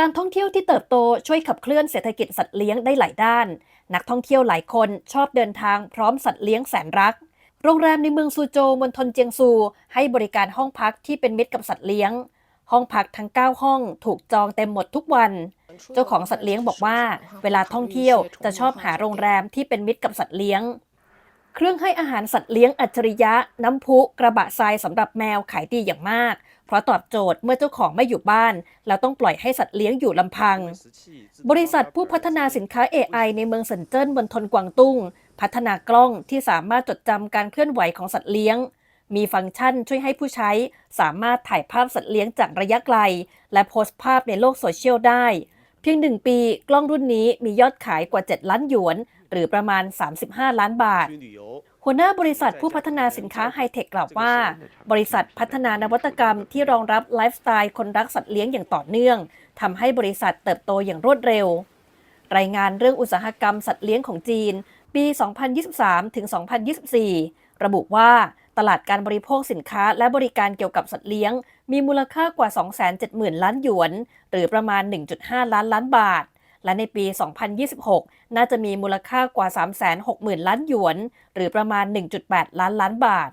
การท่องเที่ยวที่เติบโตช่วยขับเคลื่อนเศรษฐกิจสัตว์เลี้ยงได้หลายด้าน นักท่องเที่ยวหลายคนชอบเดินทางพร้อมสัตว์เลี้ยงแสนรัก โรงแรมในเมืองซูโจวมณฑลเจียงซู ให้บริการห้องพักที่เป็นมิตรกับสัตว์เลี้ยง ห้องพักทั้ง 9 ห้องถูกจองเต็มหมดทุกวัน เจ้าของสัตว์เลี้ยงบอกว่า เวลาท่องเที่ยวจะชอบหาโรงแรมที่เป็นมิตรกับสัตว์เลี้ยง เครื่องให้อาหารสัตว์เลี้ยงอัจฉริยะ น้ำพุกระบะทรายสำหรับแมวขายดีอย่างมาก เพราะตอบโจทย์เมื่อเจ้าของไม่อยู่บ้าน แล้วต้องปล่อยให้สัตว์เลี้ยงอยู่ลำพัง บริษัทผู้พัฒนาสินค้า AI ในเมืองเซินเจิ้นบนทนกวางตุ้ง พัฒนากล้องที่สามารถจดจำการเคลื่อนไหวของสัตว์เลี้ยง มีฟังก์ชันช่วยให้ผู้ใช้ สามารถถ่ายภาพสัตว์เลี้ยงจากระยะไกล และโพสต์ภาพในโลกโซเชียลได้ พียงหนึ่งปีกล้องรุ่นนี้มียอดขายกว่า 7 ล้านหยวน หรือประมาณ 35 ล้านบาท หัวหน้าบริษัทผู้พัฒนาสินค้าไฮเทคกล่าวว่า บริษัทพัฒนานวัตกรรมที่รองรับไลฟ์สไตล์คนรักสัตว์เลี้ยงอย่างต่อเนื่องทำให้บริษัทเติบโตอย่างรวดเร็ว รายงานเรื่องอุตสาหกรรมสัตว์เลี้ยงของจีน ปี 2023 ถึง 2024 ระบุว่า ตลาดการบริโภคสินค้าและบริการเกี่ยวกับสัตว์เลี้ยง มีมูลค่ากว่า 270,000 ล้านหยวน หรือประมาณ 1.5 ล้านล้านบาท และในปี 2026 น่าจะมีมูลค่ากว่า 360,000 ล้านหยวน หรือประมาณ 1.8 ล้านล้านบาท